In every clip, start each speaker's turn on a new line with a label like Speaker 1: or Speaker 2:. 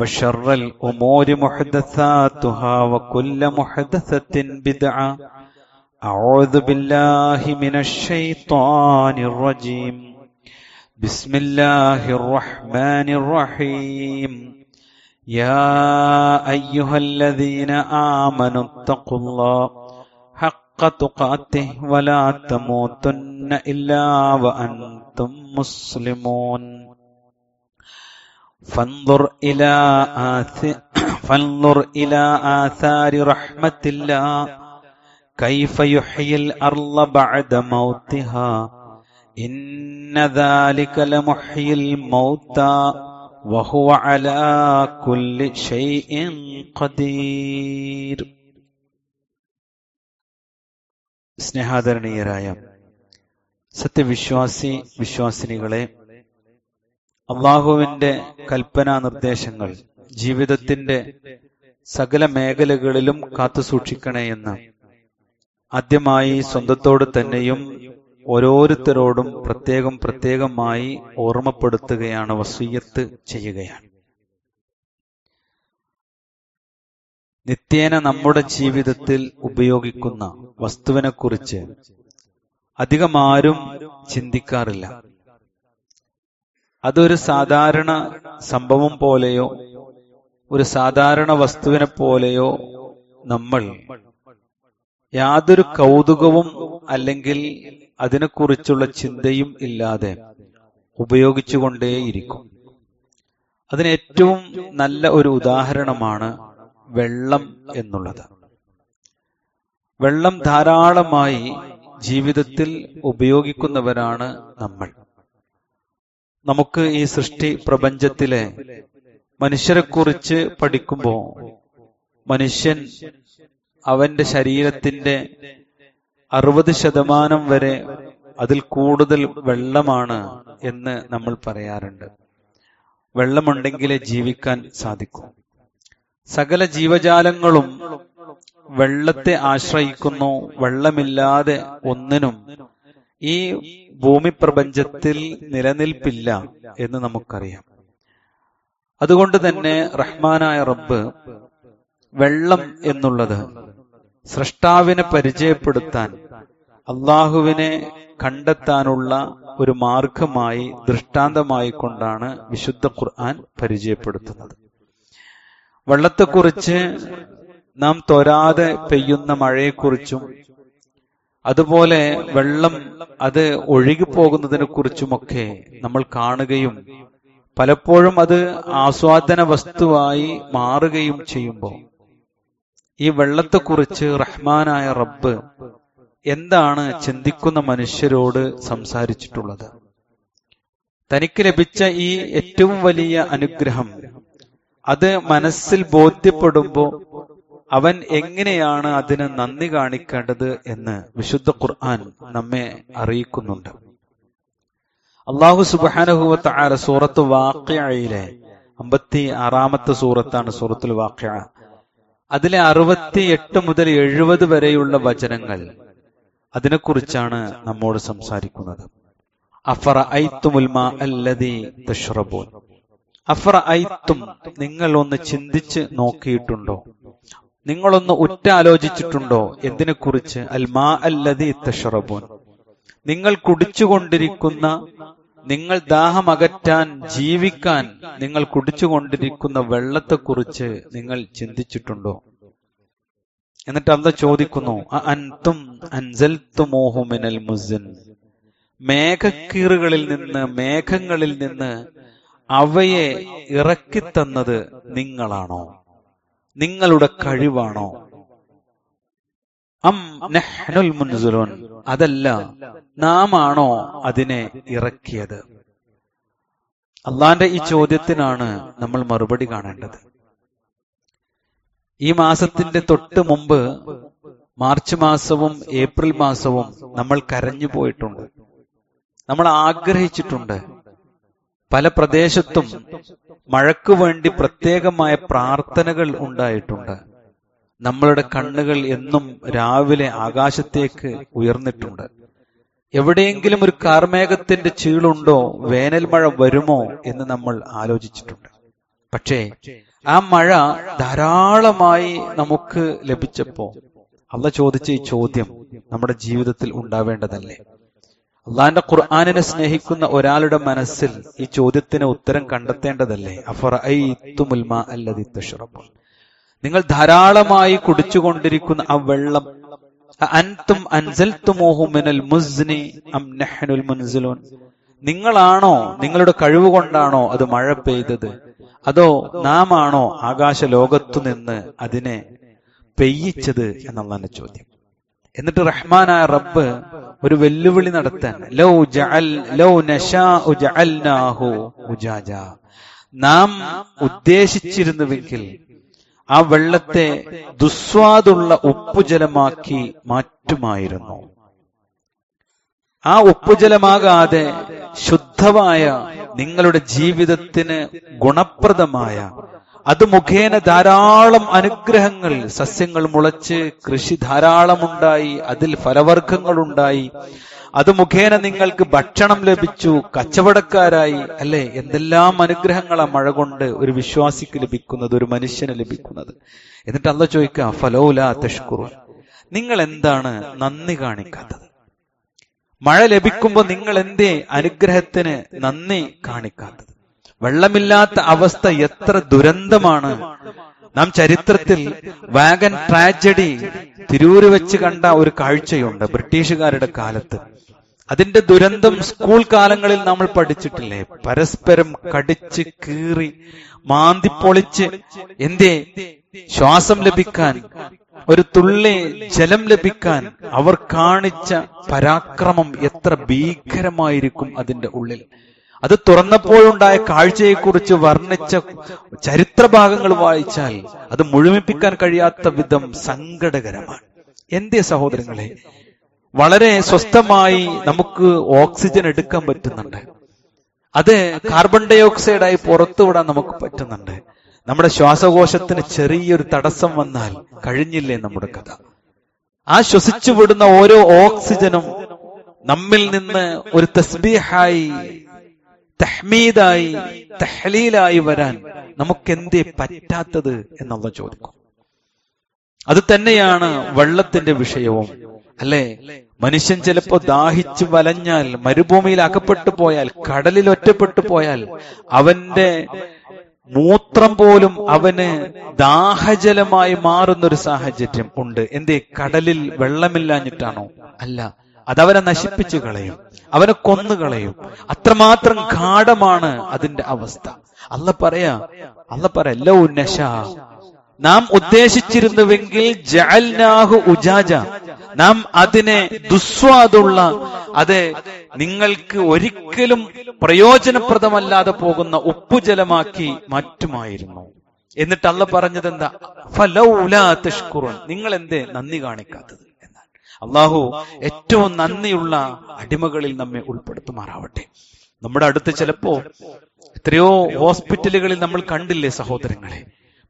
Speaker 1: وشر الأمور محدثاتها وكل محدثة بدعة. أعوذ بالله من الشيطان الرجيم. بسم الله الرحمن الرحيم. يا أيها الذين آمنوا اتقوا الله حق تقاته ولا تموتن إلا وأنتم مسلمون. فانظر إلى آث... فانظر إلى آثار رحمة الله كيف يحيي الأرض بعد موتها إن ذلك لمحيي الموتى وهو على كل شيء قدير സ്നേഹാദരണീയരായ സത്യവിശ്വാസി വിശ്വാസിനികളെ അള്ളാഹുവിന്റെ കൽപ്പനാ നിർദ്ദേശങ്ങൾ ജീവിതത്തിന്റെ സകല മേഖലകളിലും കാത്തു സൂക്ഷിക്കണേ എന്ന്. ആദ്യമായി സ്വന്തത്തോട് തന്നെയും ഓരോരുത്തരോടും പ്രത്യേകം പ്രത്യേകമായി ഓർമ്മപ്പെടുത്തുകയാണ് വസീയത്ത് ചെയ്യുകയാണ്. നിത്യേന നമ്മുടെ ജീവിതത്തിൽ ഉപയോഗിക്കുന്ന വസ്തുവിനെക്കുറിച്ച് അധികം ആരും ചിന്തിക്കാറില്ല. അതൊരു സാധാരണ സംഭവം പോലെയോ ഒരു സാധാരണ വസ്തുവിനെ പോലെയോ നമ്മൾ യാതൊരു കൗതുകവും അല്ലെങ്കിൽ അതിനെക്കുറിച്ചുള്ള ചിന്തയും ഇല്ലാതെ ഉപയോഗിച്ചുകൊണ്ടേയിരിക്കും. അതിന് ഏറ്റവും നല്ല ഒരു ഉദാഹരണമാണ് വെള്ളം എന്നുള്ളത്. വെള്ളം ധാരാളമായി ജീവിതത്തിൽ ഉപയോഗിക്കുന്നവരാണ് നമ്മൾ. നമുക്ക് ഈ സൃഷ്ടി പ്രപഞ്ചത്തിലെ മനുഷ്യരെക്കുറിച്ച് പഠിക്കുമ്പോൾ മനുഷ്യൻ അവന്റെ ശരീരത്തിന്റെ അറുപത് ശതമാനം വരെ അതിൽ കൂടുതൽ വെള്ളമാണ് എന്ന് നമ്മൾ പറയാറുണ്ട്. വെള്ളമുണ്ടെങ്കിലേ ജീവിക്കാൻ സാധിക്കൂ. സകല ജീവജാലങ്ങളും വെള്ളത്തെ ആശ്രയിക്കുന്നു. വെള്ളമില്ലാതെ ഒന്നിനും ഈ ഭൂമി പ്രപഞ്ചത്തിൽ നിലനിൽപ്പില്ല എന്ന് നമുക്കറിയാം. അതുകൊണ്ട് തന്നെ റഹ്മാനായ റബ്ബ് വെള്ളം എന്നുള്ളത് സൃഷ്ടാവിനെ പരിചയപ്പെടുത്താൻ അള്ളാഹുവിനെ കണ്ടെത്താനുള്ള ഒരു മാർഗമായി ദൃഷ്ടാന്തമായി കൊണ്ടാണ് വിശുദ്ധ ഖുർആൻ പരിചയപ്പെടുത്തുന്നത്. വെള്ളത്തെക്കുറിച്ച് നാം തൊരാതെ പെയ്യുന്ന മഴയെക്കുറിച്ചും അതുപോലെ വെള്ളം അത് ഒഴുകിപ്പോകുന്നതിനെ കുറിച്ചുമൊക്കെ നമ്മൾ കാണുകയും പലപ്പോഴും അത് ആസ്വാദന വസ്തുവായി മാറുകയും ചെയ്യുമ്പോൾ ഈ വെള്ളത്തെക്കുറിച്ച് റഹ്മാനായ റബ്ബ് എന്താണ് ചിന്തിക്കുന്ന മനുഷ്യരോട് സംസാരിച്ചിട്ടുള്ളത്? തനിക്ക് ലഭിച്ച ഈ ഏറ്റവും വലിയ അനുഗ്രഹം അത് മനസ്സിൽ ബോധ്യപ്പെടുമ്പോൾ അവൻ എങ്ങനെയാണ് അതിന് നന്ദി കാണിക്കേണ്ടത് എന്ന് വിശുദ്ധ ഖുർആൻ നമ്മെ അറിയിക്കുന്നുണ്ട്. അള്ളാഹു സുബാനഹുവത്ത ആര സൂറത്ത് വാക്യയിലെ അമ്പത്തി ആറാമത്തെ സൂറത്താണ് സൂറത്തുൽ വാക്യ അതിലെ അറുപത്തി എട്ട് മുതൽ എഴുപത് വരെയുള്ള വചനങ്ങൾ അതിനെക്കുറിച്ചാണ് നമ്മോട് സംസാരിക്കുന്നത്. അഫറ ഐത്തുമുൽമാ അല്ലതി തഷ്റബൂൻ. അഫറ ഐത്തും നിങ്ങൾ ഒന്ന് ചിന്തിച്ച് നോക്കിയിട്ടുണ്ടോ? നിങ്ങളൊന്ന് ഉറ്റാലോചിച്ചിട്ടുണ്ടോ? എന്തിനെക്കുറിച്ച്? അൽമാ അല്ലതി തഷ്റബൂൻ. നിങ്ങൾ കുടിച്ചുകൊണ്ടിരിക്കുന്ന നിങ്ങൾ ദാഹമകറ്റാൻ ജീവിക്കാൻ നിങ്ങൾ കുടിച്ചുകൊണ്ടിരിക്കുന്ന വെള്ളത്തെക്കുറിച്ച് നിങ്ങൾ ചിന്തിച്ചിട്ടുണ്ടോ? എന്നിട്ട് അന്ത ചോദിക്കുന്നു "അ അൻതും അൻസൽത്തുമോഹു മിനൽ മുസിൻ. മേഘക്കീറുകളിൽ നിന്ന് മേഘങ്ങളിൽ നിന്ന് അവയെ ഇറക്കിത്തന്നത് നിങ്ങളാണോ? നിങ്ങളുടെ കഴിവാണോ? അം അതല്ല നാം ആണോ അതിനെ ഇറക്കിയത്? അള്ളാന്റെ ഈ ചോദ്യത്തിനാണ് നമ്മൾ മറുപടി കാണേണ്ടത്. ഈ മാസത്തിന്റെ തൊട്ട് മുമ്പ് മാർച്ച് മാസവും ഏപ്രിൽ മാസവും നമ്മൾ കരഞ്ഞു പോയിട്ടുണ്ട് നമ്മൾ ആഗ്രഹിച്ചിട്ടുണ്ട് പല പ്രദേശത്തും മഴയ്ക്കു വേണ്ടി പ്രത്യേകമായ പ്രാർത്ഥനകൾ ഉണ്ടായിട്ടുണ്ട്. നമ്മളുടെ കണ്ണുകൾ എന്നും രാവിലെ ആകാശത്തേക്ക് ഉയർന്നിട്ടുണ്ട്. എവിടെയെങ്കിലും ഒരു കാർമേഘത്തിന്റെ ചീളുണ്ടോ വേനൽ മഴ വരുമോ എന്ന് നമ്മൾ ആലോചിച്ചിട്ടുണ്ട്. പക്ഷേ ആ മഴ ധാരാളമായി നമുക്ക് ലഭിച്ചപ്പോ അള്ള ചോദിച്ച ഈ ചോദ്യം നമ്മുടെ ജീവിതത്തിൽ ഉണ്ടാവേണ്ടതല്ലേ? അള്ളാന്റെ ഖുർആാനിനെ സ്നേഹിക്കുന്ന ഒരാളുടെ മനസ്സിൽ ഈ ചോദ്യത്തിന് ഉത്തരം കണ്ടെത്തേണ്ടതല്ലേ? അഫർ നിങ്ങൾ ധാരാളമായി കുടിച്ചുകൊണ്ടിരിക്കുന്ന ആ വെള്ളം അൻതും മുസ്നി അം നിങ്ങളാണോ നിങ്ങളുടെ കഴിവ് കൊണ്ടാണോ അത് മഴ പെയ്തത്? അതോ നാം ആണോ ആകാശ ലോകത്തു നിന്ന് അതിനെ പെയ്യിച്ചത് എന്നുള്ളതാണ് ചോദ്യം. എന്നിട്ട് റഹ്മാനായ റബ്ബ് ഒരു വെല്ലുവിളി നടത്താൻ. ലൗ ജഅൽ ലൗ ജഅൽനാഹു നാം ഉദ്ദേശിച്ചിരുന്നുവെങ്കിൽ ആ വെള്ളത്തെ ദുസ്വാദുള്ള ഉപ്പുജലമാക്കി മാറ്റുമായിരുന്നു. ആ ഉപ്പുജലമാകാതെ ശുദ്ധമായ നിങ്ങളുടെ ജീവിതത്തിന് ഗുണപ്രദമായ അത് മുഖേന ധാരാളം അനുഗ്രഹങ്ങൾ സസ്യങ്ങൾ മുളച്ച് കൃഷി ധാരാളമുണ്ടായി അതിൽ ഫലവർഗങ്ങളുണ്ടായി അത് മുഖേന നിങ്ങൾക്ക് ഭക്ഷണം ലഭിച്ചു കച്ചവടക്കാരായി അല്ലെ? എന്തെല്ലാം അനുഗ്രഹങ്ങളാ മഴ കൊണ്ട് ഒരു വിശ്വാസിക്ക് ലഭിക്കുന്നത് ഒരു മനുഷ്യന് ലഭിക്കുന്നത്. എന്നിട്ട് അല്ല ചോദിക്കുക ഫലോല തഷ്കുറു. നിങ്ങൾ എന്താണ് നന്ദി കാണിക്കാത്തത്? മഴ ലഭിക്കുമ്പോൾ നിങ്ങൾ എന്തേ അനുഗ്രഹത്തിന് നന്ദി കാണിക്കാത്തത്? വെള്ളമില്ലാത്ത അവസ്ഥ എത്ര ദുരന്തമാണ്. നാം ചരിത്രത്തിൽ വാഗൻ ട്രാജഡി തിരൂര് വെച്ച് കണ്ട ഒരു കാഴ്ചയുണ്ട് ബ്രിട്ടീഷുകാരുടെ കാലത്ത്. അതിന്റെ ദുരന്തം സ്കൂൾ കാലങ്ങളിൽ നമ്മൾ പഠിച്ചിട്ടില്ലേ? പരസ്പരം കടിച്ച് കീറി മാന്തിപ്പൊളിച്ച് എന്തേ? ശ്വാസം ലഭിക്കാൻ ഒരു തുള്ളി ജലം ലഭിക്കാൻ അവർ കാണിച്ച പരാക്രമം എത്ര ഭീകരമായിരിക്കും അതിന്റെ ഉള്ളിൽ. അത് തുറന്നപ്പോഴുണ്ടായ കാഴ്ചയെക്കുറിച്ച് വർണിച്ച ചരിത്ര ഭാഗങ്ങൾ വായിച്ചാൽ അത് മുഴുമിപ്പിക്കാൻ കഴിയാത്ത വിധം സങ്കടകരമാണ്. എന്തേ സഹോദരങ്ങളെ വളരെ സ്വസ്ഥമായി നമുക്ക് ഓക്സിജൻ എടുക്കാൻ പറ്റുന്നുണ്ട്. അത് കാർബൺ ഡൈ ഓക്സൈഡായി പുറത്തുവിടാൻ നമുക്ക് പറ്റുന്നുണ്ട്. നമ്മുടെ ശ്വാസകോശത്തിന് ചെറിയൊരു തടസ്സം വന്നാൽ കഴിഞ്ഞില്ലേ നമ്മുടെ കഥ? ആ ശ്വസിച്ചു വിടുന്ന ഓരോ ഓക്സിജനും നമ്മിൽ നിന്ന് ഒരു തസ്ബീഹായി തഹ്മീദായി തഹ്ലീലായി വരാൻ നമുക്കെന്തേ പറ്റാത്തത് എന്നുള്ള ചോദിക്കും അത് തന്നെയാണ് വെള്ളത്തിന്റെ വിഷയവും. അല്ലെ? മനുഷ്യൻ ചിലപ്പോ ദാഹിച്ചു വലഞ്ഞാൽ മരുഭൂമിയിൽ അകപ്പെട്ടു പോയാൽ കടലിൽ ഒറ്റപ്പെട്ടു പോയാൽ അവന്റെ മൂത്രം പോലും അവന് ദാഹജലമായി മാറുന്ന ഒരു സാഹചര്യം ഉണ്ട്. എന്തേ? കടലിൽ വെള്ളമില്ലാഞ്ഞിട്ടാണോ? അല്ല. അതവനെ നശിപ്പിച്ചു കളയും. അവനെ കൊന്നുകളയും അത്രമാത്രം ഗാഠമാണ് അതിന്റെ അവസ്ഥ. അല്ല പറയാ അല്ല പറയാ ലോ നശ. നാം ഉദ്ദേശിച്ചിരുന്നുവെങ്കിൽ ജഅൽനാഹു ഉജാജ. നാം അതിനെ ദുസ്വാദുള്ള അത് നിങ്ങൾക്ക് ഒരിക്കലും പ്രയോജനപ്രദമല്ലാതെ പോകുന്ന ഉപ്പുജലമാക്കി മാറ്റുമായിരുന്നു. എന്നിട്ട് അല്ല പറഞ്ഞത് എന്താ ഫലൗലാ തഷ്കുറുൻ. നിങ്ങൾ എന്തേ നന്ദി കാണിക്കാത്തത്? അള്ളാഹു ഏറ്റവും നന്ദിയുള്ള അടിമകളിൽ നമ്മെ ഉൾപ്പെടുത്തുമാറാവട്ടെ. നമ്മുടെ അടുത്ത് ചിലപ്പോ എത്രയോ ഹോസ്പിറ്റലുകളിൽ നമ്മൾ കണ്ടില്ലേ സഹോദരങ്ങളെ.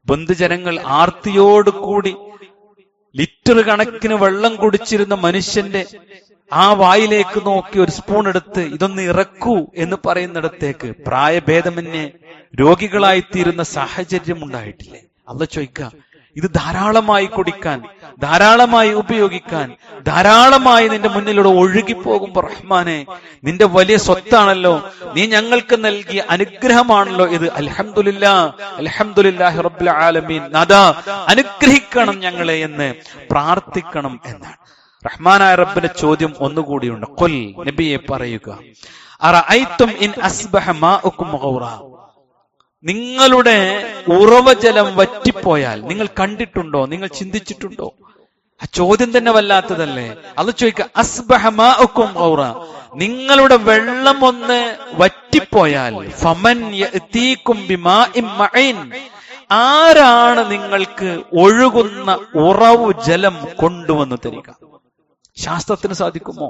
Speaker 1: ബന്ധുജനങ്ങൾ ആർത്തിയോട് കൂടി ലിറ്റർ കണക്കിന് വെള്ളം കുടിച്ചിരുന്ന മനുഷ്യന്റെ ആ വായിലേക്ക് നോക്കി ഒരു സ്പൂൺ എടുത്ത് ഇതൊന്ന് ഇറക്കൂ എന്ന് പറയുന്നിടത്തേക്ക് പ്രായഭേദമന്യേ രോഗികളായിത്തീരുന്ന സാഹചര്യം ഉണ്ടായിട്ടില്ലേ? അല്ല ചോദിക്ക ഇത് ധാരാളമായി കുടിക്കാൻ ധാരാളമായി ഉപയോഗിക്കാൻ ധാരാളമായി നിന്റെ മുന്നിലൂടെ ഒഴുകിപ്പോകുമ്പോ റഹ്മാനെ നിന്റെ വലിയ സ്വത്താണല്ലോ നീ ഞങ്ങൾക്ക് നൽകിയ അനുഗ്രഹമാണല്ലോ ഇത്. അൽഹംദുലില്ലാ അൽഹംദുലില്ലാഹി റബ്ബിൽ ആലമീൻ. അനുഗ്രഹിക്കണം ഞങ്ങളെ എന്ന് പ്രാർത്ഥിക്കണം എന്നാണ്. റഹ്മാനായ റബ്ബിന്റെ ചോദ്യം ഒന്നുകൂടിയുണ്ട്. കൊൽ നബിയെ പറയുക നിങ്ങളുടെ ഉറവജലം വറ്റിപ്പോയാൽ നിങ്ങൾ കണ്ടിട്ടുണ്ടോ നിങ്ങൾ ചിന്തിച്ചിട്ടുണ്ടോ? ആ ചോദ്യം തന്നെ വല്ലാത്തതല്ലേ? അത് ചോദിക്കുക ഗൗറ നിങ്ങളുടെ വെള്ളം ഒന്ന് വറ്റിപ്പോയാൽ ഫമൻ ആരാണ് നിങ്ങൾക്ക് ഒഴുകുന്ന ഉറവു ജലം കൊണ്ടുവന്ന് തരിക? ശാസ്ത്രത്തിന് സാധിക്കുമോ?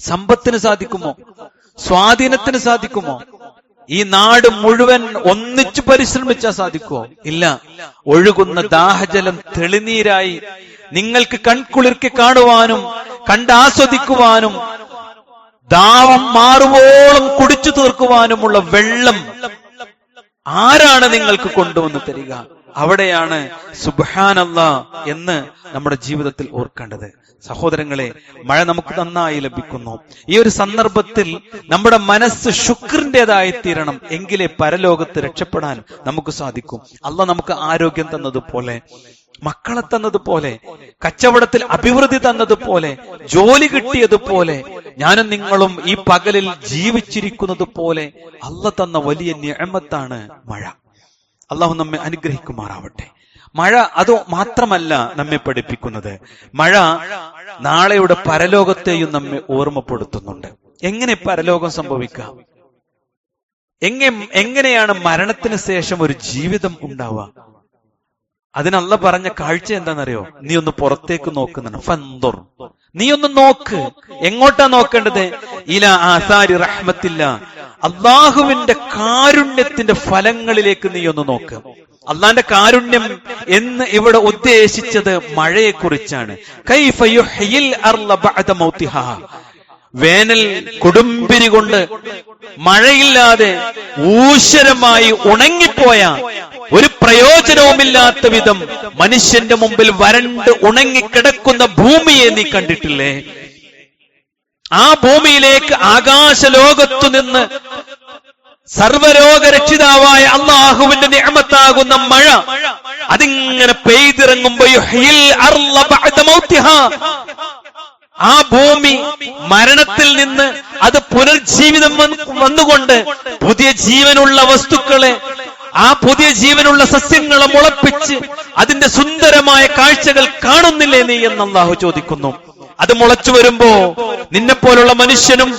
Speaker 1: സമ്പത്തിന് സാധിക്കുമോ? സ്വാധീനത്തിന് സാധിക്കുമോ? ഈ നാട് മുഴുവൻ ഒന്നിച്ചു പരിശ്രമിച്ചാൽ സാധിക്കുമോ ഇല്ല. ഒഴുകുന്ന ദാഹജലം തെളിനീരായി നിങ്ങൾക്ക് കൺകുളിർക്കി കാണുവാനും കണ്ടാസ്വദിക്കുവാനും ദാവം മാറുവോളം കുടിച്ചു തീർക്കുവാനുമുള്ള വെള്ളം ആരാണ് നിങ്ങൾക്ക് കൊണ്ടുവന്ന് തരിക? അവിടെയാണ് സുബാനല്ല എന്ന് നമ്മുടെ ജീവിതത്തിൽ ഓർക്കേണ്ടത്. സഹോദരങ്ങളെ മഴ നമുക്ക് നന്നായി ലഭിക്കുന്നു. ഈ ഒരു സന്ദർഭത്തിൽ നമ്മുടെ മനസ്സ് ശുക്രിന്റെതായി തീരണം. എങ്കിലേ പരലോകത്ത് രക്ഷപ്പെടാൻ നമുക്ക് സാധിക്കും. അല്ല നമുക്ക് ആരോഗ്യം തന്നതുപോലെ മക്കളെ തന്നതുപോലെ കച്ചവടത്തിൽ അഭിവൃദ്ധി തന്നതുപോലെ ജോലി കിട്ടിയതുപോലെ ഞാനും നിങ്ങളും ഈ പകലിൽ ജീവിച്ചിരിക്കുന്നത് പോലെ അല്ല തന്ന വലിയ നിയമത്താണ് മഴ. അള്ളാഹു നമ്മെ അനുഗ്രഹിക്കുമാറാവട്ടെ. മഴ അത് മാത്രമല്ല നമ്മെ പഠിപ്പിക്കുന്നത്. മഴ നാളെയുടെ പരലോകത്തെയും നമ്മെ ഓർമ്മപ്പെടുത്തുന്നുണ്ട്. എങ്ങനെ പരലോകം സംഭവിക്കാം? എങ്ങനെ എങ്ങനെയാണ് മരണത്തിന് ശേഷം ഒരു ജീവിതം ഉണ്ടാവുക? അതിനല്ല പറഞ്ഞ കാഴ്ച എന്താണെന്നറിയോ? നീ ഒന്ന് പുറത്തേക്ക് നോക്കുന്നുണ്ട്. ഫന്തുർ നീ ഒന്ന് നോക്ക്. എങ്ങോട്ടാ നോക്കേണ്ടത്? ഇല ആസാരി റഹ്മത്തില്ല. അള്ളാഹുവിന്റെ കാരുണ്യത്തിന്റെ ഫലങ്ങളിലേക്ക് നീ ഒന്ന് നോക്ക്. അള്ളാന്റെ കാരുണ്യം എന്ന് ഇവിടെ ഉദ്ദേശിച്ചത് മഴയെ കുറിച്ചാണ് വേനൽ കൊടുമ്പിരി കൊണ്ട് മഴയില്ലാതെ ഊശ്വരമായി ഉണങ്ങിപ്പോയ ഒരു പ്രയോജനവുമില്ലാത്ത വിധം മനുഷ്യന്റെ മുമ്പിൽ വരണ്ട് ഉണങ്ങിക്കിടക്കുന്ന ഭൂമിയെ നീ കണ്ടിട്ടില്ലേ? ആ ഭൂമിയിലേക്ക് ആകാശലോകത്തു നിന്ന് സർവരോഗരക്ഷിതാവായ അള്ളാഹുവിന്റെ നിയമത്താകുന്ന മഴ അതിങ്ങനെ പെയ്തിറങ്ങുമ്പോ ആ ഭൂമി മരണത്തിൽ നിന്ന് അത് പുനർജീവിതം വന്നുകൊണ്ട് പുതിയ ജീവനുള്ള വസ്തുക്കളെ ആ പുതിയ ജീവനുള്ള സസ്യങ്ങളെ മുളപ്പിച്ച് അതിന്റെ സുന്ദരമായ കാഴ്ചകൾ കാണുന്നില്ലേ നീ എന്ന് അള്ളാഹു ചോദിക്കുന്നു. അത് മുളച്ചു വരുമ്പോ നിന്നെ പോലുള്ള മനുഷ്യനും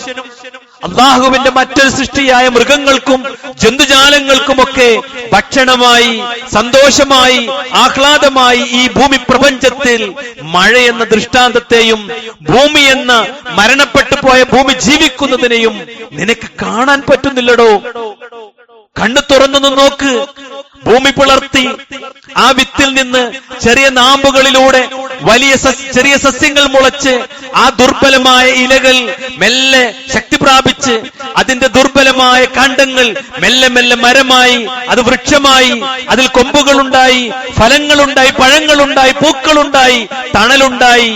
Speaker 1: അള്ളാഹുവിന്റെ മറ്റൊരു സൃഷ്ടിയായ മൃഗങ്ങൾക്കും ജന്തുജാലങ്ങൾക്കുമൊക്കെ ഭക്ഷണമായി സന്തോഷമായി ആഹ്ലാദമായി ഈ ഭൂമി പ്രപഞ്ചത്തിൽ മഴ എന്ന ദൃഷ്ടാന്തത്തെയും ഭൂമി എന്ന മരണപ്പെട്ടു പോയ ഭൂമി ജീവിക്കുന്നതിനെയും നിനക്ക് കാണാൻ പറ്റുന്നില്ലടോ? കണ്ണു തുറന്നു നോക്ക്. ഭൂമി പുളർത്തി. ആ വിത്തിൽ നിന്ന് ചെറിയ നാമ്പുകളിലൂടെ വലിയ ചെറിയ സസ്യങ്ങൾ മുളച്ച് ആ ദുർബലമായ ഇലകൾ മെല്ലെ ശക്തി പ്രാപിച്ച് അതിന്റെ ദുർബലമായ കാണ്ഡങ്ങൾ മെല്ലെ മെല്ലെ മരമായി അത് വൃക്ഷമായി അതിൽ കൊമ്പുകളുണ്ടായി ഫലങ്ങളുണ്ടായി പഴങ്ങളുണ്ടായി പൂക്കളുണ്ടായി തണലുണ്ടായി.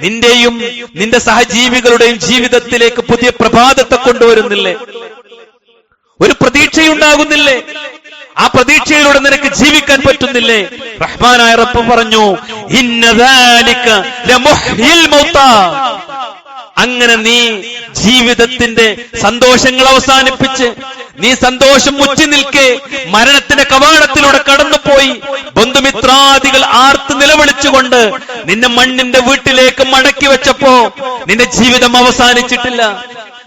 Speaker 1: നിന്റെയും നിന്റെ സഹജീവികളുടെയും ജീവിതത്തിലേക്ക് പുതിയ പ്രഭാതത്തെ കൊണ്ടുവരുന്നില്ലേ? ഒരു പ്രതീക്ഷയുണ്ടാകുന്നില്ലേ? ആ പ്രതീക്ഷയിലൂടെ നിനക്ക് ജീവിക്കാൻ പറ്റുന്നില്ലേ? റഹ്മാനായ റപ്പ് പറഞ്ഞു അങ്ങനെ നീ ജീവിതത്തിന്റെ സന്തോഷങ്ങൾ അവസാനിപ്പിച്ച് നീ സന്തോഷം മുറ്റി നിൽക്കെ മരണത്തിന്റെ കവാടത്തിലൂടെ കടന്നുപോയി ബന്ധുമിത്രാദികൾ ആർത്ത് നിലവിളിച്ചുകൊണ്ട് നിന്നെ മണ്ണിന്റെ വീട്ടിലേക്ക് മടക്കി വെച്ചപ്പോ നിന്റെ ജീവിതം അവസാനിച്ചിട്ടില്ല.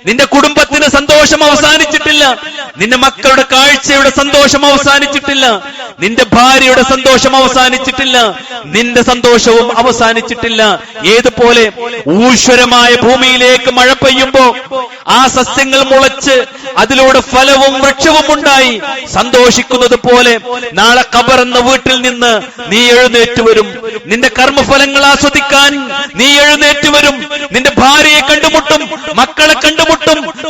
Speaker 1: നിന്റെ കുടുംബത്തിന് സന്തോഷം അവസാനിച്ചിട്ടില്ല. നിന്റെ മക്കളുടെ കാഴ്ചയുടെ സന്തോഷം അവസാനിച്ചിട്ടില്ല. നിന്റെ ഭാര്യയുടെ സന്തോഷം അവസാനിച്ചിട്ടില്ല. നിന്റെ സന്തോഷവും അവസാനിച്ചിട്ടില്ല. ഏതുപോലെ ഊശ്വരമായ ഭൂമിയിലേക്ക് മഴ പെയ്യുമ്പോ ആ സസ്യങ്ങൾ മുളച്ച് അതിലൂടെ ഫലവും വൃക്ഷവും ഉണ്ടായി. സന്തോഷിക്കുന്നത് പോലെ നാളെ എന്ന വീട്ടിൽ നിന്ന് നീ എഴുന്നേറ്റ് വരും. നിന്റെ കർമ്മഫലങ്ങൾ ആസ്വദിക്കാൻ നീ എഴുന്നേറ്റ് വരും. നിന്റെ ഭാര്യയെ കണ്ടുമുട്ടും മക്കളെ കണ്ടുമുട്ടും.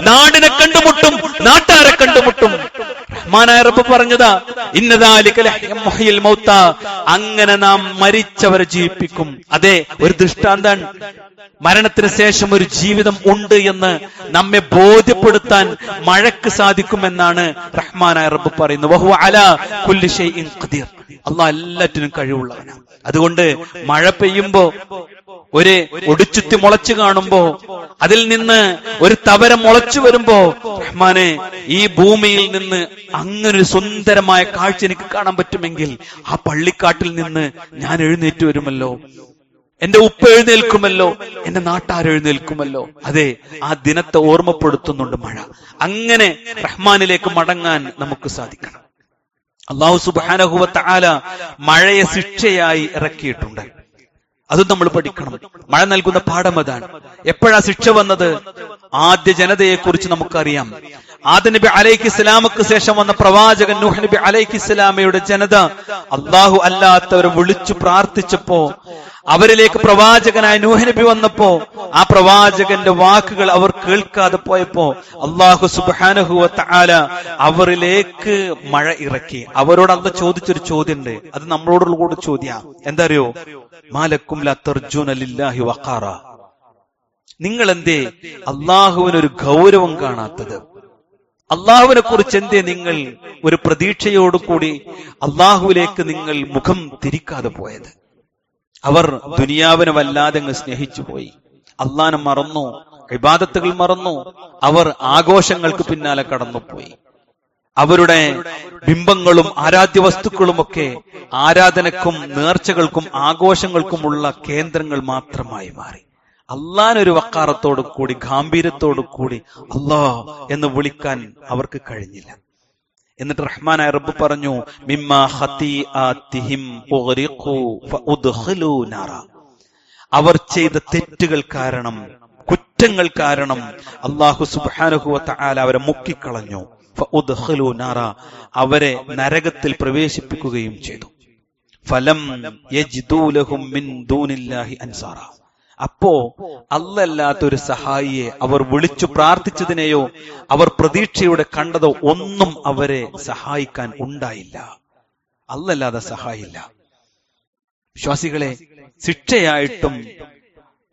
Speaker 1: നാടിനെ കണ്ടുമുട്ടും നാട്ടാരെ കണ്ടുമുട്ടും. റഹ്മാനായ പറഞ്ഞതാ ഇന്നതാലിക്കലിൽ മൗത്ത. അങ്ങനെ നാം മരിച്ചവരെ ജീവിപ്പിക്കും. അതെ ഒരു ദൃഷ്ടാന്താണ്. മരണത്തിന് ശേഷം ഒരു ജീവിതം ഉണ്ട് എന്ന് നമ്മെ ബോധ്യപ്പെടുത്താൻ മഴക്ക് സാധിക്കുമെന്നാണ് റഹ്മാനായ റബ്ബ് പറയുന്നത്. വഹു അല കുല്ലി ഷൈഇൻ ഖദീർ. അള്ളാഹ് എല്ലാറ്റിനും കഴിവുള്ളവനാണ്. അതുകൊണ്ട് മഴ പെയ്യുമ്പോ ഒരു ഒടിച്ചുത്തി മുളച്ചു കാണുമ്പോ അതിൽ നിന്ന് ഒരു തവരം മുളച്ചു വരുമ്പോ റഹ്മാനെ ഈ ഭൂമിയിൽ നിന്ന് അങ്ങനൊരു സുന്ദരമായ കാഴ്ച എനിക്ക് കാണാൻ പറ്റുമെങ്കിൽ ആ പള്ളിക്കാട്ടിൽ നിന്ന് ഞാൻ എഴുന്നേറ്റ് വരുമല്ലോ. എന്റെ ഉപ്പ എഴുന്നേൽക്കുമല്ലോ. എന്റെ നാട്ടാർ എഴുന്നേൽക്കുമല്ലോ. അതെ ആ ദിനത്തെ ഓർമ്മപ്പെടുത്തുന്നുണ്ട് മഴ. അങ്ങനെ റഹ്മാനിലേക്ക് മടങ്ങാൻ നമുക്ക് സാധിക്കണം. അള്ളാഹു സുബാനഹുവത്ത ആല മഴയെ ശിക്ഷയായി ഇറക്കിയിട്ടുണ്ട്. അതും നമ്മൾ പഠിക്കണം. മഴ നൽകുന്ന പാഠം അതാണ്. എപ്പോഴാ ശിക്ഷ വന്നത്? ആദ്യ ജനതയെ കുറിച്ച് നമുക്കറിയാം. ആദ്യ നബി അലൈഹി ഇസ്ലാമക്ക് ശേഷം വന്ന പ്രവാചകൻ നൂഹ് നബി അലൈഹി ഇസ്ലാമയുടെ ജനത അള്ളാഹു അല്ലാത്തവരെ വിളിച്ചു പ്രാർത്ഥിച്ചപ്പോ അവരിലേക്ക് പ്രവാചകനായ നൂഹ് നബി വന്നപ്പോ ആ പ്രവാചകന്റെ വാക്കുകൾ അവർ കേൾക്കാതെ പോയപ്പോ അള്ളാഹു സുബാനഹുല അവരിലേക്ക് മഴ ഇറക്കി. അവരോട് അന്ന് ചോദിച്ചൊരു ചോദ്യമുണ്ട്. അത് നമ്മളോടുള്ള കൂടെ ചോദ്യ. എന്താ അറിയോ? മാലക്കും നിങ്ങൾ എന്തേ അള്ളാഹുവിനൊരു ഗൗരവം കാണാത്തത്? അള്ളാഹുവിനെ കുറിച്ച് എന്തേ നിങ്ങൾ ഒരു പ്രതീക്ഷയോടുകൂടി അള്ളാഹുവിലേക്ക് നിങ്ങൾ മുഖം തിരിക്കാതെ പോയത്? അവർ ദുനിയാവിനെ വല്ലാതെ അങ്ങ് സ്നേഹിച്ചു പോയി. അള്ളാനെ മറന്നു വിവാദത്തുകൾ മറന്നു അവർ ആഘോഷങ്ങൾക്ക് പിന്നാലെ കടന്നുപോയി. അവരുടെ ബിംബങ്ങളും ആരാധ്യ വസ്തുക്കളുമൊക്കെ ആരാധനക്കും നേർച്ചകൾക്കും ആഘോഷങ്ങൾക്കുമുള്ള കേന്ദ്രങ്ങൾ മാത്രമായി മാറി. അള്ളാനൊരു വക്കാറത്തോടു കൂടി ഗാംഭീര്യത്തോടു കൂടി അള്ളാ എന്ന് വിളിക്കാൻ അവർക്ക് കഴിഞ്ഞില്ല. എന്നിട്ട് റഹ്മാനായ റബ്ബ് പറഞ്ഞു അവർ ചെയ്ത തെറ്റുകൾ കാരണം കുറ്റങ്ങൾ കാരണം അള്ളാഹു സുബ്ഹാനഹു വതആല അവരെ മുക്കിക്കളഞ്ഞു. നാറ. അവരെ നരകത്തിൽ പ്രവേശിപ്പിക്കുകയും ചെയ്തു. ഫലം മിൻ അൻസാറ. അപ്പോ അല്ലല്ലാത്തൊരു സഹായിയെ അവർ വിളിച്ചു പ്രാർത്ഥിച്ചതിനെയോ അവർ പ്രതീക്ഷയോടെ കണ്ടതോ ഒന്നും അവരെ സഹായിക്കാൻ ഉണ്ടായില്ല. അല്ലല്ലാതെ സഹായില്ല. വിശ്വാസികളെ ശിക്ഷയായിട്ടും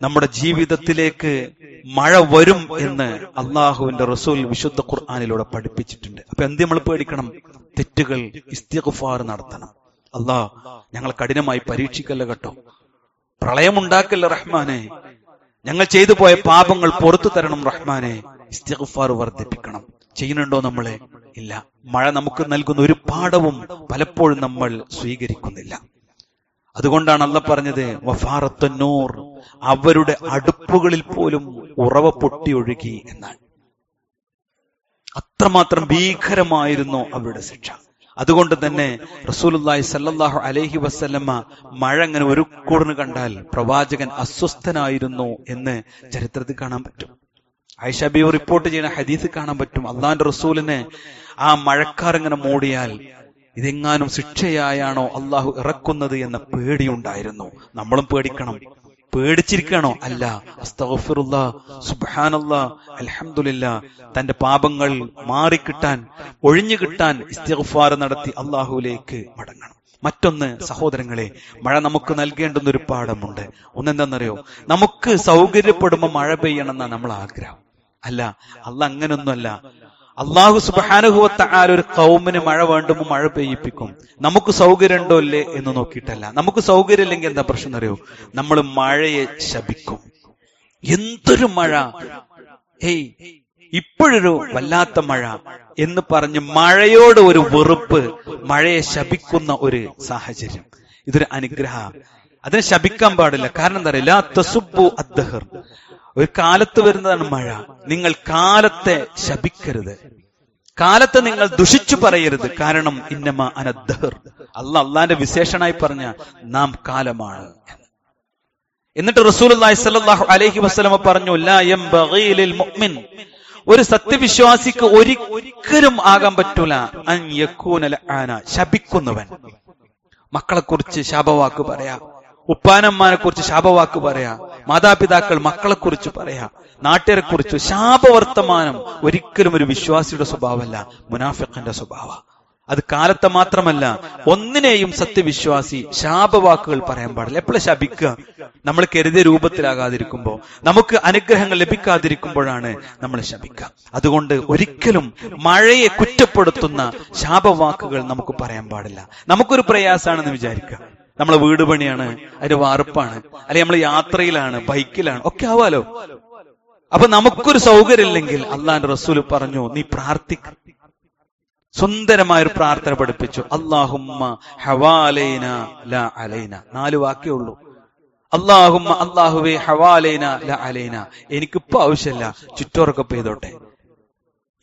Speaker 1: നമ്മുടെ ജീവിതത്തിലേക്ക് മഴ വരും എന്ന് അള്ളാഹുവിന്റെ റസൂൽ വിശുദ്ധ ഖുർആാനിലൂടെ പഠിപ്പിച്ചിട്ടുണ്ട്. അപ്പൊ എന്ത് നമ്മൾ പേടിക്കണം? തെറ്റുകൾ ഇസ്തിഗ്ഫാർ നടത്തണം. അള്ളാഹ് ഞങ്ങൾ കഠിനമായി പരീക്ഷിക്കല്ല കേട്ടോ. പ്രളയമുണ്ടാക്കല്ല റഹ്മാനെ. ഞങ്ങൾ ചെയ്തു പോയ പാപങ്ങൾ പുറത്തു തരണം റഹ്മാനെ. ഇസ്തിഗ്ഫാർ വർദ്ധിപ്പിക്കണം. ചെയ്യുന്നുണ്ടോ നമ്മളെ? ഇല്ല. മഴ നമുക്ക് നൽകുന്ന ഒരു പാഠവും പലപ്പോഴും നമ്മൾ സ്വീകരിക്കുന്നില്ല. അതുകൊണ്ടാണ് അല്ല പറഞ്ഞത് വഫാറത്തന്നൂർ അവരുടെ അടുപ്പുകളിൽ പോലും ഉറവ പൊട്ടിയൊഴുകി എന്നാണ്. അത്രമാത്രം ഭീകരമായിരുന്നു അവരുടെ ശിക്ഷ. അതുകൊണ്ട് തന്നെ റസൂലുല്ലായി സല്ലാഹു അലഹി വസ്ല്ലമ്മ മഴ അങ്ങനെ ഒരു കൂടിന് കണ്ടാൽ പ്രവാചകൻ അസ്വസ്ഥനായിരുന്നു എന്ന് ചരിത്രത്തിൽ കാണാൻ പറ്റും. ഐഷബിയോ ബിയു റിപ്പോർട്ട് ചെയ്യുന്ന ഹദീസ് കാണാൻ പറ്റും. അള്ളാന്റെ റസൂലിനെ ആ മഴക്കാർ ഇങ്ങനെ മൂടിയാൽ ഇതെങ്ങാനും ശിക്ഷയായാണോ അള്ളാഹു ഇറക്കുന്നത് എന്ന പേടിയുണ്ടായിരുന്നു. നമ്മളും പേടിക്കണം. പേടിച്ചിരിക്കണോ? അല്ല. അസ്തഗ്ഫിറുല്ലാ സുബ്ഹാനല്ലാ അൽഹംദുലില്ലാ. തന്റെ പാപങ്ങൾ മാറിക്കിട്ടാൻ ഒഴിഞ്ഞു കിട്ടാൻ ഇസ്തിഗ്ഫാർ നടത്തി അള്ളാഹുലേക്ക് മടങ്ങണം. മറ്റൊന്ന് സഹോദരങ്ങളെ മഴ നമുക്ക് നൽകേണ്ടുന്ന ഒരു പാഠമുണ്ട്. ഒന്നെന്താണെന്നറിയോ നമുക്ക് സൗകര്യപ്പെടുമ്പോ മഴ പെയ്യണം എന്നാണ് നമ്മൾ ആഗ്രഹം അല്ല അല്ല അങ്ങനൊന്നുമല്ല. അള്ളാഹു സുബാനുഭവത്ത ആ ഒരു കൗമിന് മഴ വേണ്ടുമ്പോൾ മഴ പെയ്യിപ്പിക്കും. നമുക്ക് സൗകര്യം ഉണ്ടോ ഇല്ലേ എന്ന് നോക്കിയിട്ടല്ല. നമുക്ക് സൗകര്യം ഇല്ലെങ്കിൽ എന്താ പ്രശ്നം അറിയോ? നമ്മൾ മഴയെ ശപിക്കും. എന്തൊരു മഴ? ഏയ് ഇപ്പോഴൊരു വല്ലാത്ത മഴ എന്ന് പറഞ്ഞ് മഴയോട് ഒരു വെറുപ്പ് മഴയെ ശപിക്കുന്ന ഒരു സാഹചര്യം. ഇതൊരു അനുഗ്രഹ. അതിനെ ശപിക്കാൻ പാടില്ല. കാരണം എന്താ പറയാ ഒരു കാലത്ത് വരുന്നതാണ് മഴ. നിങ്ങൾ കാലത്തെ ശപിക്കരുത്. കാലത്തെ നിങ്ങൾ ദുഷിച്ചു പറയരുത്. കാരണം ഇന്നമ അനദ്ദഹർ അല്ല അള്ളാന്റെ വിശേഷനായി പറഞ്ഞ നാം കാലമാണ്. എന്നിട്ട് റസൂൽ അലൈഹി വസല്ലമ പറഞ്ഞു മുഅ്മിൻ. ഒരു സത്യവിശ്വാസിക്ക് ഒരിക്കലും ആകാൻ പറ്റൂല. അൻ ശപിക്കുന്നവൻ. മക്കളെ കുറിച്ച് ശാപവാക്ക് പറയാ. ഉപ്പാനമ്മാനെ കുറിച്ച് ശാപവാക്ക് പറയാ. മാതാപിതാക്കൾ മക്കളെ കുറിച്ച് പറയാ. നാട്ടുകാരെ കുറിച്ച് ശാപവർത്തമാനം ഒരിക്കലും ഒരു വിശ്വാസിയുടെ സ്വഭാവമല്ല മുനാഫിഖിന്റെ സ്വഭാവ. അത് കാലത്തെ മാത്രമല്ല ഒന്നിനെയും സത്യവിശ്വാസി ശാപവാക്കുകൾ പറയാൻ പാടില്ല. എപ്പോഴും ശപിക്കുക? നമ്മൾ കരുതിയ രൂപത്തിലാകാതിരിക്കുമ്പോൾ നമുക്ക് അനുഗ്രഹങ്ങൾ ലഭിക്കാതിരിക്കുമ്പോഴാണ് നമ്മൾ ശപിക്കുക. അതുകൊണ്ട് ഒരിക്കലും മഴയെ കുറ്റപ്പെടുത്തുന്ന ശാപവാക്കുകൾ നമുക്ക് പറയാൻ പാടില്ല. നമുക്കൊരു പ്രയാസമാണെന്ന് വിചാരിക്കുക. നമ്മളെ വീട് പണിയാണ് അതിന്റെ വാർപ്പാണ് അല്ലെങ്കിൽ നമ്മൾ യാത്രയിലാണ് ബൈക്കിലാണ് ഒക്കെ ആവാലോ? അപ്പൊ നമുക്കൊരു സൗകര്യം ഇല്ലെങ്കിൽ അള്ളാന്റെ റസൂൽ പറഞ്ഞു നീ പ്രാർത്ഥിക്ക. സുന്ദരമായ ഒരു പ്രാർത്ഥന പഠിപ്പിച്ചു. അള്ളാഹുമ്മ ഹവാലൈന ല അലൈന. നാല് വാക്കേ ഉള്ളൂ. അള്ളാഹുമ്മ അള്ളാഹുവേ ഹവാലൈന ല അലൈന. എനിക്കിപ്പോ ആവശ്യമില്ല ചുറ്റോറൊക്കെ പെയ്തോട്ടെ.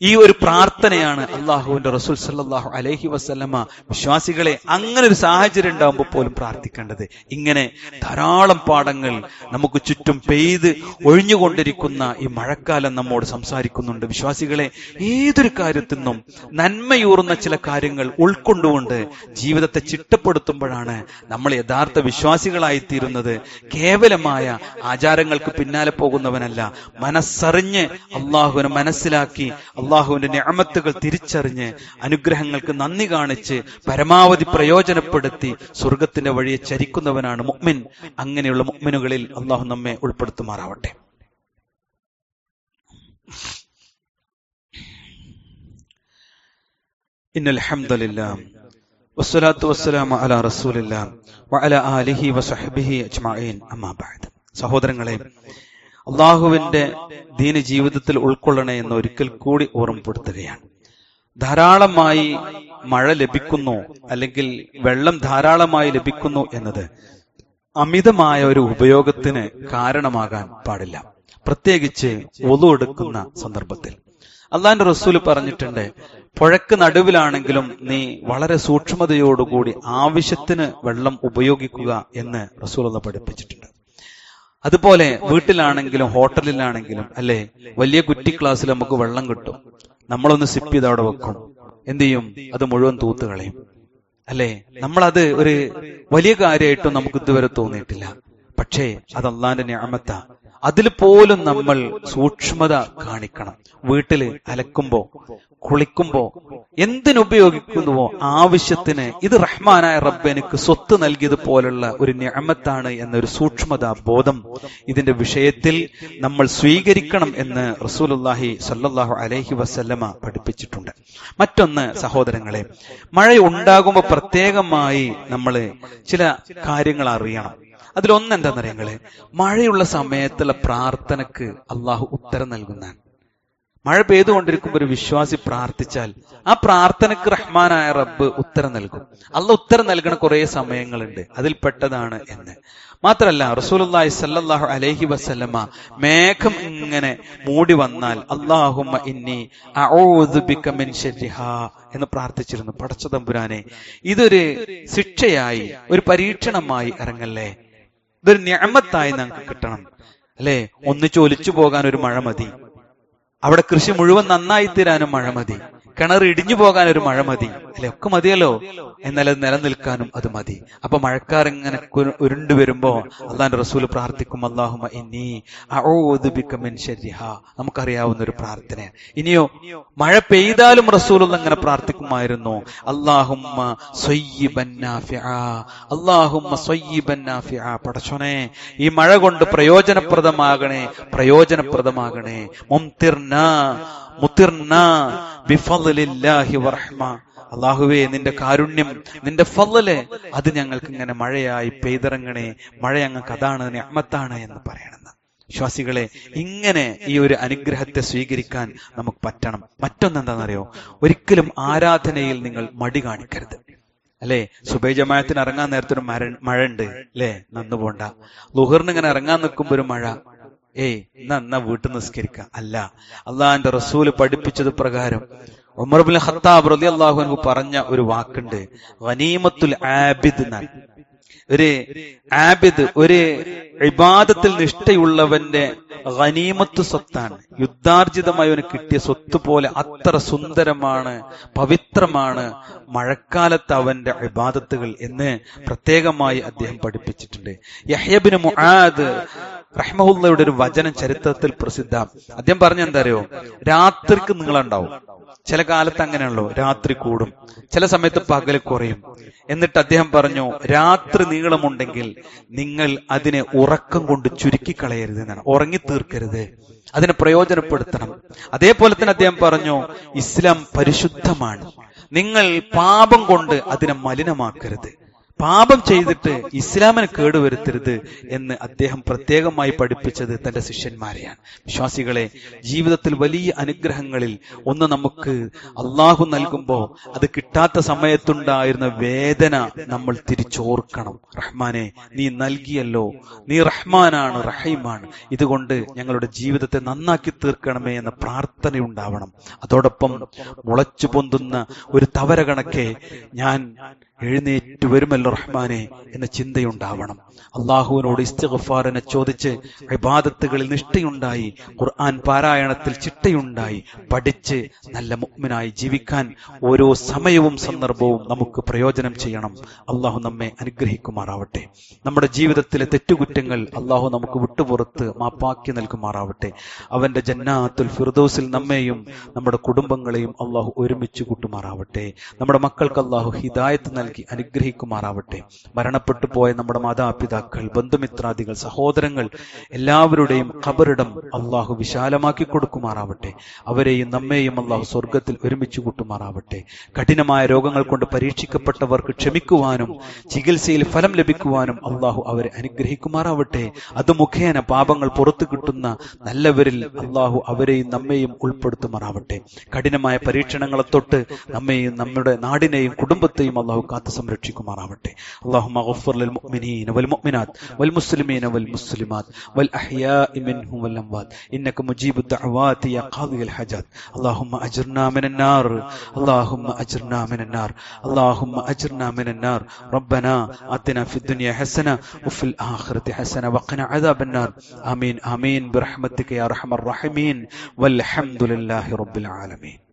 Speaker 1: ഈ ഒരു പ്രാർത്ഥനയാണ് അള്ളാഹുവിന്റെ റസൂൽ സല്ലാഹു അലഹി വസ്ലമ വിശ്വാസികളെ അങ്ങനെ ഒരു സാഹചര്യം ഉണ്ടാകുമ്പോൾ പോലും പ്രാർത്ഥിക്കേണ്ടത്. ഇങ്ങനെ ധാരാളം പാഠങ്ങൾ നമുക്ക് ചുറ്റും പെയ്ത് ഒഴിഞ്ഞുകൊണ്ടിരിക്കുന്ന ഈ മഴക്കാലം നമ്മോട് സംസാരിക്കുന്നുണ്ട്. വിശ്വാസികളെ ഏതൊരു കാര്യത്തിൽ നിന്നും നന്മയൂറുന്ന ചില കാര്യങ്ങൾ ഉൾക്കൊണ്ടുകൊണ്ട് ജീവിതത്തെ ചിട്ടപ്പെടുത്തുമ്പോഴാണ് നമ്മൾ യഥാർത്ഥ വിശ്വാസികളായി തീരുന്നത് കേവലമായ ആചാരങ്ങൾക്ക് പിന്നാലെ പോകുന്നവനല്ല. മനസ്സറിഞ്ഞ് അള്ളാഹുവിനെ മനസ്സിലാക്കി അള്ളാഹുവിന്റെ ഞാമത്തുകൾ തിരിച്ചറിഞ്ഞ് അനുഗ്രഹങ്ങൾക്ക് നന്ദി കാണിച്ച് പരമാവധി പ്രയോജനപ്പെടുത്തി സ്വർഗത്തിന്റെ വഴിയെ ചരിക്കുന്നവനാണ് മുഅ്മിൻ. അങ്ങനെയുള്ള മുഅ്മിനുകളിൽ അള്ളാഹു നമ്മെ ഉൾപ്പെടുത്തുമാറാവട്ടെ. ഇന്നൽ വസ്സലാത്തു ആലിഹി സഹോദരങ്ങളെ അള്ളാഹുവിന്റെ ദീന ജീവിതത്തിൽ ഉൾക്കൊള്ളണേ എന്ന് ഒരിക്കൽ കൂടി ഓർമ്മപ്പെടുത്തുകയാണ്. ധാരാളമായി മഴ ലഭിക്കുന്നു അല്ലെങ്കിൽ വെള്ളം ധാരാളമായി ലഭിക്കുന്നു എന്നത് അമിതമായ ഒരു ഉപയോഗത്തിന് കാരണമാകാൻ പാടില്ല. പ്രത്യേകിച്ച് ഒതു എടുക്കുന്ന സന്ദർഭത്തിൽ. അള്ളാന്റെ റസൂൽ പറഞ്ഞിട്ടുണ്ട് പുഴക്ക് നടുവിലാണെങ്കിലും നീ വളരെ സൂക്ഷ്മതയോടുകൂടി ആവശ്യത്തിന് വെള്ളം ഉപയോഗിക്കുക എന്ന് റസൂൽ പഠിപ്പിച്ചിട്ടുണ്ട്. അതുപോലെ വീട്ടിലാണെങ്കിലും ഹോട്ടലിലാണെങ്കിലും അല്ലെ? വലിയ കുറ്റി ക്ലാസ്സിൽ നമുക്ക് വെള്ളം കിട്ടും. നമ്മളൊന്ന് സിപ്പ് ചെയ്ത് അവിടെ വെക്കും. എന്ത് ചെയ്യും? അത് മുഴുവൻ തൂത്ത് കളയും. അല്ലെ? നമ്മളത് ഒരു വലിയ കാര്യമായിട്ടും നമുക്ക് ഇതുവരെ തോന്നിയിട്ടില്ല. പക്ഷേ അത് അള്ളാന്റെ ഞാമത്ത അതിൽ പോലും നമ്മൾ സൂക്ഷ്മത കാണിക്കണം. വീട്ടിൽ അലക്കുമ്പോ കുളിക്കുമ്പോ എന്തിനുപയോഗിക്കുന്നുവോ ആവശ്യത്തിന് ഇത് റഹ്മാനായ റബ്ബ് എനിക്ക് സ്വത്ത് നൽകിയതുപോലുള്ള ഒരു ഞാമത്താണ് എന്നൊരു സൂക്ഷ്മത ബോധം ഇതിന്റെ വിഷയത്തിൽ നമ്മൾ സ്വീകരിക്കണം എന്ന് റസൂലുല്ലാഹി സല്ലാഹു അലഹി വസല്ലമ പഠിപ്പിച്ചിട്ടുണ്ട്. മറ്റൊന്ന് സഹോദരങ്ങളെ മഴ ഉണ്ടാകുമ്പോൾ പ്രത്യേകമായി നമ്മൾ ചില കാര്യങ്ങൾ അറിയണം. അതിലൊന്ന് എന്താണെന്നറിയങ്ങളെ മഴയുള്ള സമയത്തുള്ള പ്രാർത്ഥനക്ക് അള്ളാഹു ഉത്തരം നൽകുന്നതാണ്. മഴ പെയ്തുകൊണ്ടിരിക്കുമ്പോൾ ഒരു വിശ്വാസി പ്രാർത്ഥിച്ചാൽ ആ പ്രാർത്ഥനക്ക് റഹ്മാനായ റബ്ബ് ഉത്തരം നൽകും. അല്ല ഉത്തരം നൽകുന്ന കുറെ സമയങ്ങളുണ്ട്. അതിൽ പെട്ടതാണ് എന്ന്. മാത്രല്ല റസൂലുള്ളാഹി സല്ലാഹു അലഹി വസല്ലമ മേഘം ഇങ്ങനെ മൂടി വന്നാൽ അല്ലാഹുമ്മ ഇന്നി എന്ന് പ്രാർത്ഥിച്ചിരുന്നു. പടച്ച തമ്പുരാനെ ഇതൊരു ശിക്ഷയായി ഒരു പരീക്ഷണമായി ഇറങ്ങല്ലേ ഇതൊരു ഞാമത്തായി നമുക്ക് കിട്ടണം. അല്ലെ? ഒന്നിച്ച് ഒലിച്ചു പോകാൻ ഒരു മഴ മതി. അവിടെ കൃഷി മുഴുവൻ നന്നായി തീരാനും മഴ മതി. കിണർ ഇടിഞ്ഞു പോകാൻ ഒരു മഴ മതി. അല്ലെ ഒക്കെ മതിയല്ലോ. എന്നാൽ അത് നിലനിൽക്കാനും അത് മതി. അപ്പൊ മഴക്കാർ ഇങ്ങനെ ഉരുണ്ടു വരുമ്പോ അള്ളാന്റെ റസൂൽ പ്രാർത്ഥിക്കും അള്ളാഹുമ ഇനി നമുക്കറിയാവുന്ന ഒരു പ്രാർത്ഥന ഇനിയോ മഴ പെയ്താലും റസൂൽ ഇങ്ങനെ പ്രാർത്ഥിക്കുമായിരുന്നു. അള്ളാഹുമ്മ പടച്ചോനെ ഈ മഴ കൊണ്ട് പ്രയോജനപ്രദമാകണേ പ്രയോജനപ്രദമാകണേ. മുംതിർന. മുത്തിർന അള്ളാഹുവേ നിന്റെ കാരുണ്യം നിന്റെ ഫല്ലല് അത് ഞങ്ങൾക്ക് ഇങ്ങനെ മഴയായി പെയ്തിറങ്ങണേ. മഴ ഞങ്ങൾക്ക് അതാണ് ഞമ്മത്താണ് എന്ന് പറയണമെന്ന് വിശ്വാസികളെ ഇങ്ങനെ ഈ ഒരു അനുഗ്രഹത്തെ സ്വീകരിക്കാൻ നമുക്ക് പറ്റണം. മറ്റൊന്നെന്താണെന്നറിയോ? ഒരിക്കലും ആരാധനയിൽ നിങ്ങൾ മടി കാണിക്കരുത്.
Speaker 2: അല്ലെ? സുബൈ ജമാഅത്തിന് ഇറങ്ങാൻ നേരത്തൊരു മര മഴ ഉണ്ട് അല്ലെ? നന്നു പോണ്ട ലുഹറിന് ഇങ്ങനെ ഇറങ്ങാൻ നിൽക്കുമ്പോ ഒരു മഴ. ഏയ് എന്നാ എന്നാ വീട്ടിൽ നിസ്കരിക്കാം. അല്ല അള്ളാഹിന്റെ റസൂൽ പഠിപ്പിച്ചത് പ്രകാരം ഉമർ ഹത്താബ് റളിയല്ലാഹു അൻഹു പറഞ്ഞ ഒരു വാക്കുണ്ട്. വനീമത്തുൽ ആബിദ് ഒരു ആബിദ് ഒരു ഇബാദത്തിൽ നിഷ്ഠയുള്ളവന്റെ ഗനീമത്ത് സ്വത്താണ്. യുദ്ധാർജിതമായി അവന് കിട്ടിയ സ്വത്ത് പോലെ അത്ര സുന്ദരമാണ് പവിത്രമാണ് മഴക്കാലത്ത് അവന്റെ ഇബാദത്തുകൾ എന്ന് പ്രത്യേകമായി അദ്ദേഹം പഠിപ്പിച്ചിട്ടുണ്ട്. യഹ്യബിന് മുആദ് റഹ്മഹുല്ലയുടെ ഒരു വചനം ചരിത്രത്തിൽ പ്രസിദ്ധ. അദ്ദേഹം പറഞ്ഞ എന്താ അറിയോ രാത്രിക്ക് നിങ്ങളുണ്ടാവും. ചില കാലത്ത് അങ്ങനെയുള്ളൂ രാത്രി കൂടും. ചില സമയത്ത് പകൽ കുറയും. എന്നിട്ട് അദ്ദേഹം പറഞ്ഞു രാത്രി നീളമുണ്ടെങ്കിൽ നിങ്ങൾ അതിനെ ഉറക്കം കൊണ്ട് ചുരുക്കി കളയരുത് എന്നാണ്. ഉറങ്ങി തീർക്കരുത്. അതിനെ പ്രയോജനപ്പെടുത്തണം. അതേപോലെ തന്നെ അദ്ദേഹം പറഞ്ഞു ഇസ്ലാം പരിശുദ്ധമാണ്. നിങ്ങൾ പാപം കൊണ്ട് അതിനെ മലിനമാക്കരുത്. പാപം ചെയ്തിട്ട് ഇസ്ലാമിന് കേടുവരുത്തരുത് എന്ന് അദ്ദേഹം പ്രത്യേകമായി പഠിപ്പിച്ചത് തന്റെ ശിഷ്യന്മാരെയാണ്. വിശ്വാസികളെ ജീവിതത്തിൽ വലിയ അനുഗ്രഹങ്ങളിൽ ഒന്ന് നമുക്ക് അള്ളാഹു നൽകുമ്പോൾ അത് കിട്ടാത്ത സമയത്തുണ്ടായിരുന്ന വേദന നമ്മൾ തിരിച്ചോർക്കണം. റഹ്മാനെ നീ നൽകിയല്ലോ. നീ റഹ്മാനാണ് റഹീമാണ്. ഇതുകൊണ്ട് ഞങ്ങളുടെ ജീവിതത്തെ നന്നാക്കി തീർക്കണമേ എന്ന പ്രാർത്ഥന ഉണ്ടാവണം അതോടൊപ്പം മുളച്ചു പൊന്തുന്ന ഒരു തവര കണക്കെ ഞാൻ എഴുന്നേറ്റ് വരുമല്ലോ റഹ്മാനെ എന്ന ചിന്തയുണ്ടാവണം. അള്ളാഹുവിനോട് ഇസ്തിഗഫാറിനെ ചോദിച്ച് വിവാദത്തുകളിൽ നിഷ്ഠയുണ്ടായി ഖുർആൻ പാരായണത്തിൽ ചിട്ടയുണ്ടായി പഠിച്ച് നല്ല മുഗ്മിനായി ജീവിക്കാൻ ഓരോ സമയവും സന്ദർഭവും നമുക്ക് പ്രയോജനം ചെയ്യണം. അള്ളാഹു നമ്മെ അനുഗ്രഹിക്കുമാറാവട്ടെ. നമ്മുടെ ജീവിതത്തിലെ തെറ്റുകുറ്റങ്ങൾ അള്ളാഹു നമുക്ക് വിട്ടുപുറത്ത് മാപ്പാക്കി നൽകുമാറാവട്ടെ. അവന്റെ ജന്നാത്തുൽ ഫിർദോസിൽ നമ്മെയും നമ്മുടെ കുടുംബങ്ങളെയും അള്ളാഹു ഒരുമിച്ച് കൂട്ടുമാറാവട്ടെ. നമ്മുടെ മക്കൾക്ക് അള്ളാഹു ഹിദായത്ത് നൽകി അനുഗ്രഹിക്കുമാറാവട്ടെ. മരണപ്പെട്ടു പോയ നമ്മുടെ മാതാപിതാക്കൾ ബന്ധുമിത്രാദികൾ സഹോദരങ്ങൾ എല്ലാവരുടെയും ഖബറിടം അള്ളാഹു വിശാലമാക്കി കൊടുക്കുമാറാവട്ടെ. അവരെയും നമ്മെയും അള്ളാഹു സ്വർഗത്തിൽ ഒരുമിച്ച് കൂട്ടുമാറാവട്ടെ. കഠിനമായ രോഗങ്ങൾ കൊണ്ട് പരീക്ഷിക്കപ്പെട്ടവർക്ക് ക്ഷമിക്കുവാനും ചികിത്സയിൽ ഫലം ലഭിക്കുവാനും അള്ളാഹു അവരെ അനുഗ്രഹിക്കുമാറാവട്ടെ. അത് മുഖേന പാപങ്ങൾ പുറത്തു കിട്ടുന്ന നല്ലവരിൽ അള്ളാഹു അവരെയും നമ്മെയും ഉൾപ്പെടുത്തുമാറാവട്ടെ. കഠിനമായ പരീക്ഷണങ്ങളെ തൊട്ട് നമ്മെയും നമ്മുടെ നാടിനെയും കുടുംബത്തെയും അള്ളാഹു കാത്തു സംരക്ഷിക്കുമാറാവട്ടെ അള്ളാഹു والمؤمنات والمسلمين والمسلمات والأحياء منهم والأموات. إنك مجيب الدعوات يا قاضي الحاجات. اللهم أجرنا من النار. اللهم أجرنا من النار. اللهم أجرنا من النار. ربنا آتنا في الدنيا حسنة وفي الآخرة حسنة وقنا عذاب النار. آمين آمين. برحمتك يا أرحم الراحمين. والحمد لله رب العالمين.